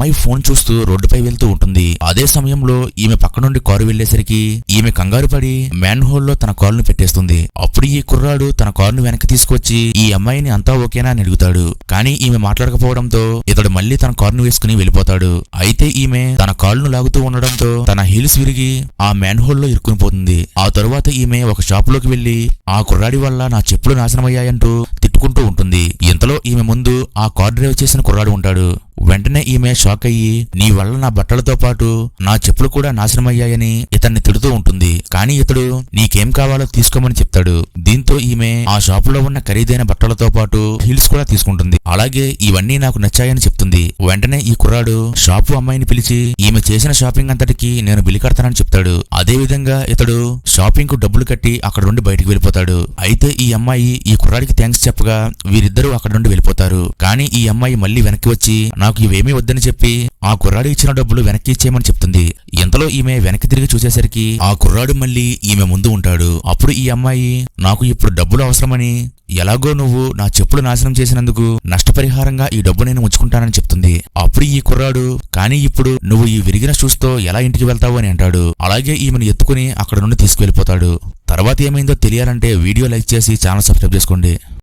అమ్మాయి ఫోన్ చూస్తూ రోడ్డుపై వెళ్తూ ఉంటుంది. అదే సమయంలో ఈమె పక్క నుండి కారు వెళ్ళేసరికి ఈమె కంగారు పడి మ్యాన్ హోల్లో తన కారును పెట్టేస్తుంది. అప్పుడు ఈ కుర్రాడు తన కారును వెనక్కి తీసుకొచ్చి ఈ అమ్మాయిని అంతా ఓకేనా అని అడుగుతాడు. కానీ ఈమె మాట్లాడకపోవడంతో ఇతడు మళ్ళీ తన కారును వేసుకుని వెళ్ళిపోతాడు. అయితే ఈమె తన కాళ్ళను లాగుతూ ఉండడంతో తన హీల్స్ విరిగి ఆ మ్యాన్ హోల్లో ఇరుక్కుని పోతుంది. ఆ తరువాత ఈమె ఒక షాప్లోకి వెళ్ళి ఆ కుర్రాడి వల్ల నా చెప్పులు నాశనమయ్యాయంటూ అంతలో ఇంతలో ఈమె ముందు ఆ కార్ డ్రైవ్ చేసిన కుర్రాడు ఉంటాడు. వెంటనే ఈమె షాక్ అయ్యి నీ వల్ల నా బట్టలతో పాటు నా చెప్పులు కూడా నాశనమయ్యాయని ఇతన్ని తిడుతూ ఉంటుంది. కానీ ఇతడు నీకేం కావాలో తీసుకోమని చెప్తాడు. దీంతో ఈమె ఆ షాపులో ఉన్న ఖరీదైన బట్టలతో పాటు హీల్స్ కూడా తీసుకుంటుంది. అలాగే ఇవన్నీ నాకు నచ్చాయని చెప్తుంది. వెంటనే ఈ కుర్రాడు షాపు అమ్మాయిని పిలిచి ఈమె చేసిన షాపింగ్ అంతటికి నేను బిల్లు కడతానని చెప్తాడు. అదే విధంగా ఇతడు షాపింగ్కు డబ్బులు కట్టి అక్కడ నుండి బయటకు వెళ్ళిపోతాడు. అయితే ఈ అమ్మాయి ఈ కుర్రాడికి థ్యాంక్స్ చెప్పగా వీరిద్దరూ అక్కడ నుండి వెళ్ళిపోతారు. కానీ ఈ అమ్మాయి మళ్ళీ వెనక్కి వచ్చి నాకు ఇవేమీ వద్దని చెప్పి ఆ కుర్రాడు ఇచ్చిన డబ్బులు వెనక్కి ఇచ్చేయమని చెప్తుంది. ఇంతలో ఈమె వెనక్కి తిరిగి చూసేసరికి ఆ కుర్రాడు మళ్ళీ ఈమె ముందు ఉంటాడు. అప్పుడు ఈ అమ్మాయి నాకు ఇప్పుడు డబ్బులు అవసరమని ఎలాగో నువ్వు నా చెప్పులు నాశనం చేసినందుకు నష్టపరిహారంగా ఈ డబ్బు నేను ఉంచుకుంటానని చెప్తుంది. అప్పుడు ఈ కుర్రాడు కానీ ఇప్పుడు నువ్వు ఈ విరిగిన షూస్తో ఎలా ఇంటికి వెళ్తావు? అని అంటాడు. అలాగే ఈమెను ఎత్తుకుని అక్కడ నుండి తీసుకువెళ్ళిపోతాడు. తర్వాత ఏమైందో తెలియాలంటే వీడియో లైక్ చేసి ఛానల్ సబ్స్క్రైబ్ చేసుకోండి.